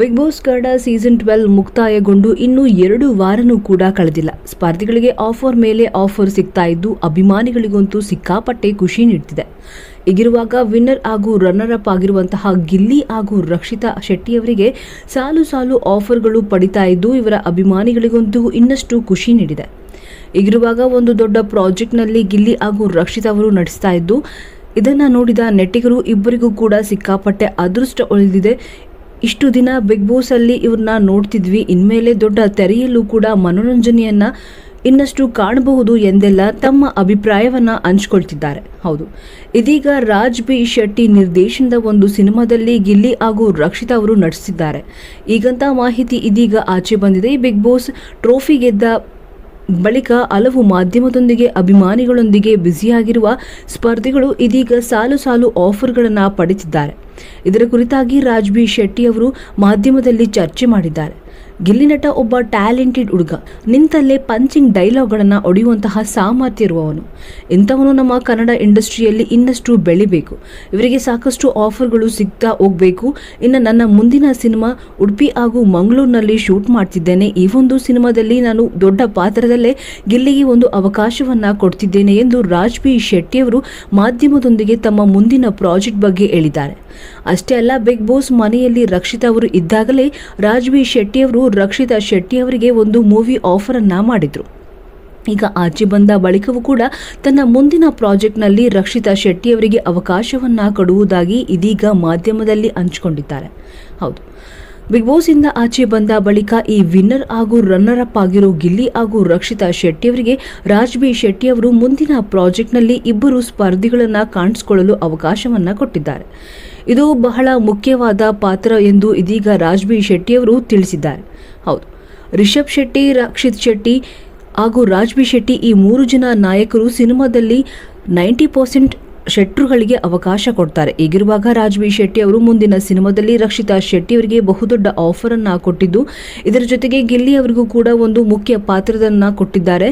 Big Boss Kannada season twelve ಮುಕ್ತಾಯಗೊಂಡು ಇನ್ನೂ ಎರಡು ವಾರನೂ ಕೂಡ ಕಳೆದಿಲ್ಲ. ಸ್ಪರ್ಧಿಗಳಿಗೆ ಆಫರ್ ಮೇಲೆ ಆಫರ್ ಸಿಗ್ತಾ ಇದ್ದು, ಅಭಿಮಾನಿಗಳಿಗಂತೂ ಸಿಕ್ಕಾಪಟ್ಟೆ ಖುಷಿ ನೀಡ್ತಿದೆ. ಈಗಿರುವಾಗ ವಿನ್ನರ್ ಹಾಗೂ ರನ್ನರ್ ಅಪ್ ಆಗಿರುವಂತಹ ಗಿಲ್ಲಿ ಹಾಗೂ ರಕ್ಷಿತಾ ಶೆಟ್ಟಿಯವರಿಗೆ ಸಾಲು ಸಾಲು ಆಫರ್ಗಳು ಪಡಿತಾ ಇದ್ದು, ಇವರ ಅಭಿಮಾನಿಗಳಿಗಂತೂ ಇನ್ನಷ್ಟು ಖುಷಿ ನೀಡಿದೆ. ಈಗಿರುವಾಗ ಒಂದು ದೊಡ್ಡ ಪ್ರಾಜೆಕ್ಟ್ನಲ್ಲಿ ಗಿಲ್ಲಿ ಹಾಗೂ ರಕ್ಷಿತ ಅವರು ನಡೆಸ್ತಾ ಇದ್ದು, ಇದನ್ನು ನೋಡಿದ ನೆಟ್ಟಿಗರು ಇಬ್ಬರಿಗೂ ಕೂಡ ಸಿಕ್ಕಾಪಟ್ಟೆ ಅದೃಷ್ಟ ಉಳಿದಿದೆ. ಇಷ್ಟು ದಿನ ಬಿಗ್ ಬಾಸ್ ಅಲ್ಲಿ ಇವ್ರನ್ನ ನೋಡ್ತಿದ್ವಿ. ಇನ್ಮೇಲೆ ದೊಡ್ಡ ತೆರೆಯಲ್ಲೂ ಕೂಡ ಮನೋರಂಜನೆಯನ್ನ ಇನ್ನಷ್ಟು ಕಾಣಬಹುದು ಎಂದೆಲ್ಲ ತಮ್ಮ ಅಭಿಪ್ರಾಯವನ್ನ ಹಂಚ್ಕೊಳ್ತಿದ್ದಾರೆ. ಹೌದು. ಇದೀಗ ರಾಜ್ ಬಿ ಶೆಟ್ಟಿ ನಿರ್ದೇಶನದ ಒಂದು ಸಿನಿಮಾದಲ್ಲಿ ಗಿಲ್ಲಿ ಹಾಗೂ ರಕ್ಷಿತಾ ಅವರು ನಟಿಸಿದ್ದಾರೆ. ಈಗಂತ ಮಾಹಿತಿ ಇದೀಗ ಆಚೆ ಬಂದಿದೆ. ಬಿಗ್ ಬಾಸ್ ಟ್ರೋಫಿ ಗೆದ್ದ ಬಳಿಕ ಹಲವು ಮಾಧ್ಯಮದೊಂದಿಗೆ ಅಭಿಮಾನಿಗಳೊಂದಿಗೆ ಬ್ಯುಸಿಯಾಗಿರುವ ಸ್ಪರ್ಧಿಗಳು ಇದೀಗ ಸಾಲು ಸಾಲು ಆಫರ್ಗಳನ್ನು ಪಡೆದಿದ್ದಾರೆ. ಇದರ ಕುರಿತಾಗಿ ರಾಜ್ ಬಿ ಶೆಟ್ಟಿ ಅವರು ಮಾಧ್ಯಮದಲ್ಲಿ ಚರ್ಚೆ ಮಾಡಿದ್ದಾರೆ. ಗಿಲ್ಲಿ ನಟ ಒಬ್ಬ ಟ್ಯಾಲೆಂಟೆಡ್ ಹುಡುಗ. ನಿಂತಲ್ಲೇ ಪಂಚಿಂಗ್ ಡೈಲಾಗ್ಗಳನ್ನು ಒಡೆಯುವಂತಹ ಸಾಮರ್ಥ್ಯ ಇರುವವನು. ಇಂಥವನು ನಮ್ಮ ಕನ್ನಡ ಇಂಡಸ್ಟ್ರಿಯಲ್ಲಿ ಇನ್ನಷ್ಟು ಬೆಳಿಬೇಕು. ಇವರಿಗೆ ಸಾಕಷ್ಟು ಆಫರ್ಗಳು ಸಿಗ್ತಾ ಹೋಗಬೇಕು. ಇನ್ನು ನನ್ನ ಮುಂದಿನ ಸಿನಿಮಾ ಉಡುಪಿ ಹಾಗೂ ಮಂಗಳೂರಿನಲ್ಲಿ ಶೂಟ್ ಮಾಡ್ತಿದ್ದೇನೆ. ಈ ಒಂದು ಸಿನಿಮಾದಲ್ಲಿ ನಾನು ದೊಡ್ಡ ಪಾತ್ರದಲ್ಲೇ ಗಿಲ್ಲಿಗೆ ಒಂದು ಅವಕಾಶವನ್ನು ಕೊಡ್ತಿದ್ದೇನೆ ಎಂದು ರಾಜ್ ಬಿ ಶೆಟ್ಟಿಯವರು ಮಾಧ್ಯಮದೊಂದಿಗೆ ತಮ್ಮ ಮುಂದಿನ ಪ್ರಾಜೆಕ್ಟ್ ಬಗ್ಗೆ ಹೇಳಿದ್ದಾರೆ. ಅಷ್ಟೇ ಅಲ್ಲ, ಬಿಗ್ ಬಾಸ್ ಮನೆಯಲ್ಲಿ ರಕ್ಷಿತಾ ಅವರು ಇದ್ದಾಗಲೇ ರಾಜ್ ಬಿ ಶೆಟ್ಟಿಯವರು ರಕ್ಷಿತಾ ಶೆಟ್ಟಿ ಅವರಿಗೆ ಒಂದು ಮೂವಿ ಆಫರ್ ಅನ್ನ ಮಾಡಿದ್ರು. ಈಗ ಆಚೆ ಬಂದ ಬಳಿಕವೂ ಕೂಡ ತನ್ನ ಮುಂದಿನ ಪ್ರಾಜೆಕ್ಟ್ನಲ್ಲಿ ರಕ್ಷಿತಾ ಶೆಟ್ಟಿ ಅವರಿಗೆ ಅವಕಾಶವನ್ನ ಕೊಡುವುದಾಗಿ ಇದೀಗ ಮಾಧ್ಯಮದಲ್ಲಿ ಹಂಚಿಕೊಂಡಿದ್ದಾರೆ. ಹೌದು. ಬಿಗ್ ಬಾಸ್ ಇಂದ ಆಚೆ ಬಂದ ಬಳಿಕ ಈ ವಿನ್ನರ್ ಹಾಗೂ ರನ್ನರ್ ಅಪ್ ಆಗಿರೋ ಗಿಲ್ಲಿ ಹಾಗೂ ರಕ್ಷಿತಾ ಶೆಟ್ಟಿ ಅವರಿಗೆ ರಾಜ್ ಬಿ ಶೆಟ್ಟಿ ಅವರು ಮುಂದಿನ ಪ್ರಾಜೆಕ್ಟ್ನಲ್ಲಿ ಇಬ್ಬರು ಸ್ಪರ್ಧಿಗಳನ್ನ ಕಾಣಿಸಿಕೊಳ್ಳಲು ಅವಕಾಶವನ್ನ ಕೊಟ್ಟಿದ್ದಾರೆ. ಇದು ಬಹಳ ಮುಖ್ಯವಾದ ಪಾತ್ರ ಎಂದು ಇದೀಗ ರಾಜ್ ಬಿ ಶೆಟ್ಟಿ ತಿಳಿಸಿದ್ದಾರೆ. ಹೌದು. ರಿಷಬ್ ಶೆಟ್ಟಿ, ರಕ್ಷಿತ್ ಶೆಟ್ಟಿ ಹಾಗೂ ರಾಜ್ಬಿ ಶೆಟ್ಟಿ ಈ ಮೂರು ಜನ ನಾಯಕರು ಸಿನಿಮಾದಲ್ಲಿ ನೈಂಟಿ ಪರ್ಸೆಂಟ್ ಶೆಟ್ರುಗಳಿಗೆ ಅವಕಾಶ ಕೊಡ್ತಾರೆ. ಈಗಿರುವಾಗ ರಾಜ್ಬಿ ಶೆಟ್ಟಿ ಅವರು ಮುಂದಿನ ಸಿನಿಮಾದಲ್ಲಿ ರಕ್ಷಿತಾ ಶೆಟ್ಟಿ ಅವರಿಗೆ ಬಹುದೊಡ್ಡ ಆಫರ್ ಅನ್ನ ಕೊಟ್ಟಿದ್ದು, ಇದರ ಜೊತೆಗೆ ಗಿಲ್ಲಿ ಅವರಿಗೂ ಕೂಡ ಒಂದು ಮುಖ್ಯ ಪಾತ್ರದನ್ನ ಕೊಟ್ಟಿದ್ದಾರೆ.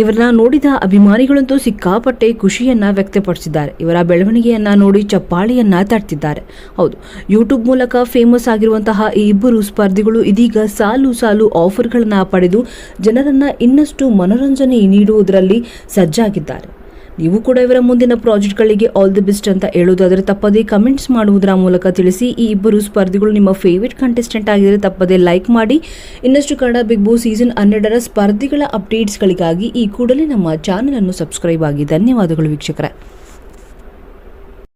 ಇವರನ್ನ ನೋಡಿದ ಅಭಿಮಾನಿಗಳಂತೂ ಸಿಕ್ಕಾಪಟ್ಟೆ ಖುಷಿಯನ್ನ ವ್ಯಕ್ತಪಡಿಸಿದ್ದಾರೆ. ಇವರ ಬೆಳವಣಿಗೆಯನ್ನ ನೋಡಿ ಚಪ್ಪಾಳಿಯನ್ನ ತಟ್ಟಿದ್ದಾರೆ ಹೌದು ಯೂಟ್ಯೂಬ್ ಮೂಲಕ ಫೇಮಸ್ ಆಗಿರುವಂತಹ ಈ ಇಬ್ಬರು ಸ್ಪರ್ಧಿಗಳು ಇದೀಗ ಸಾಲು ಸಾಲು ಆಫರ್ಗಳನ್ನ ಪಡೆದು ಜನರನ್ನ ಇನ್ನಷ್ಟು ಮನೋರಂಜನೆ ನೀಡುವುದರಲ್ಲಿ ಸಜ್ಜಾಗಿದ್ದಾರೆ. ನೀವು ಕೂಡ ಇವರ ಮುಂದಿನ ಪ್ರಾಜೆಕ್ಟ್ಗಳಿಗೆ ಆಲ್ ದಿ ಬೆಸ್ಟ್ ಅಂತ ಹೇಳೋದಾದರೆ ತಪ್ಪದೇ ಕಮೆಂಟ್ಸ್ ಮಾಡುವುದರ ಮೂಲಕ ತಿಳಿಸಿ. ಈ ಇಬ್ಬರು ಸ್ಪರ್ಧಿಗಳು ನಿಮ್ಮ ಫೇವರಿಟ್ ಕಂಟೆಸ್ಟೆಂಟ್ ಆಗಿದ್ದರೆ ತಪ್ಪದೇ ಲೈಕ್ ಮಾಡಿ. ಇನ್ನಷ್ಟು ಕನ್ನಡ ಬಿಗ್ ಬಾಸ್ ಸೀಸನ್ ಹನ್ನೆರಡರ ಸ್ಪರ್ಧಿಗಳ ಅಪ್ಡೇಟ್ಸ್ಗಳಿಗಾಗಿ ಈ ಕೂಡಲೇ ನಮ್ಮ ಚಾನಲನ್ನು ಸಬ್ಸ್ಕ್ರೈಬ್ ಆಗಿ. ಧನ್ಯವಾದಗಳು ವೀಕ್ಷಕರೇ.